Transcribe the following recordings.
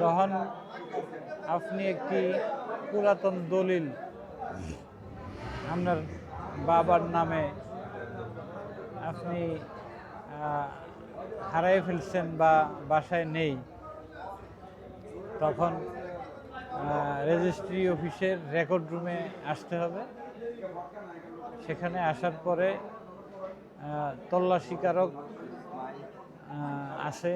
যখন আপনি একটি পুরাতন দলিল আপনার বাবার নামে আপনি হারাই ফেলছেন বা বাসায় নেই, তখন রেজিস্ট্রি অফিসের রেকর্ড রুমে আসতে হবে। সেখানে আসার পরে তল্লাশিকারক আছে।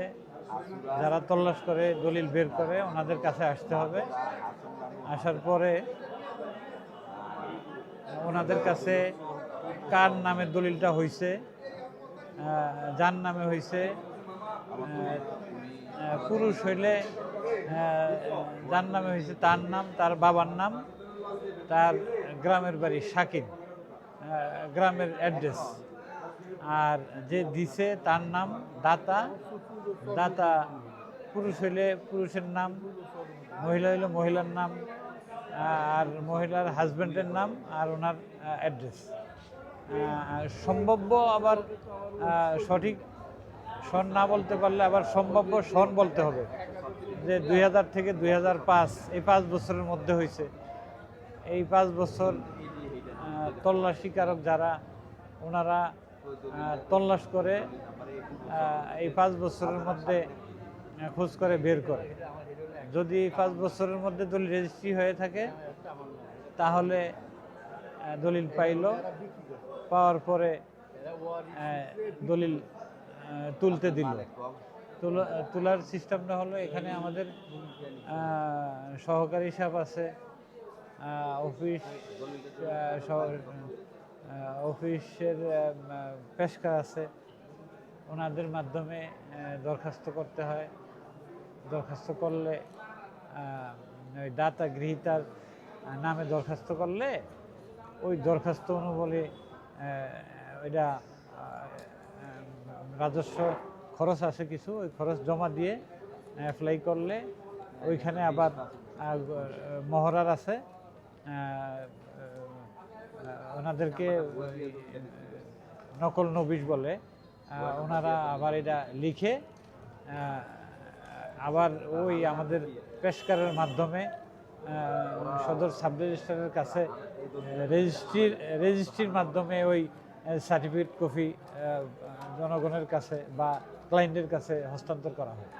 যারা তল্লাশ করে, দলিল বের করে, ওনাদের কাছে আসতে হবে। আসার পরে ওনাদের কাছে কার নামে দলিলটা হয়েছে যার নামে হয়েছে পুরুষ হইলে যার নামে হয়েছে তার নাম, তার বাবার নাম, তার গ্রামের বাড়ি শাকিন গ্রামের অ্যাড্রেস। আর যে দিছে তার নাম দাতা দাতা, পুরুষ হইলে পুরুষের নাম, মহিলা হইলে মহিলার নাম আর মহিলার হাজব্যান্ডের নাম আর ওনার অ্যাড্রেস। সম্ভাব্য আবার সঠিক সন না বলতে পারলে আবার সম্ভাব্য সন বলতে হবে। যে দুই হাজার থেকে দুই পাঁচ, এই পাঁচ বছরের মধ্যে হয়েছে এই পাঁচ বছর তল্লাশিকারক যারা, ওনারা তল্লাশ করে এই পাঁচ বছরের মধ্যে খোঁজ করে বের করে। যদি পাঁচ বছরের মধ্যে দলিল রেজিস্ট্রি হয়ে থাকে, তাহলে দলিল পাইল। পাওয়ার পরে দলিল তুলতে দিল। তোলা- তোলার সিস্টেমটা হলো এখানে আমাদের সহকারী সাহেব আছে অফিস অফিসের পেশকার আছে। ওনাদের মাধ্যমে দরখাস্ত করতে হয়। দরখাস্ত করলে ওই দাতা গৃহীতার নামে দরখাস্ত করলে, ওই দরখাস্ত অনুবলে ওইটা রাজস্ব খরচ আছে কিছু, ওই খরচ জমা দিয়ে অ্যাপ্লাই করলে, ওইখানে আবার মহরার আছে। ওনাদেরকে নকল নবিশ বলে ওনারা আবার এটা লিখে আবার ওই আমাদের পেশকারের মাধ্যমে সদর সাব রেজিস্ট্রারের কাছে রেজিস্ট্রির রেজিস্ট্রির মাধ্যমে ওই সার্টিফিকেট কপি জনগণের কাছে বা ক্লায়েন্টের কাছে হস্তান্তর করা হয়।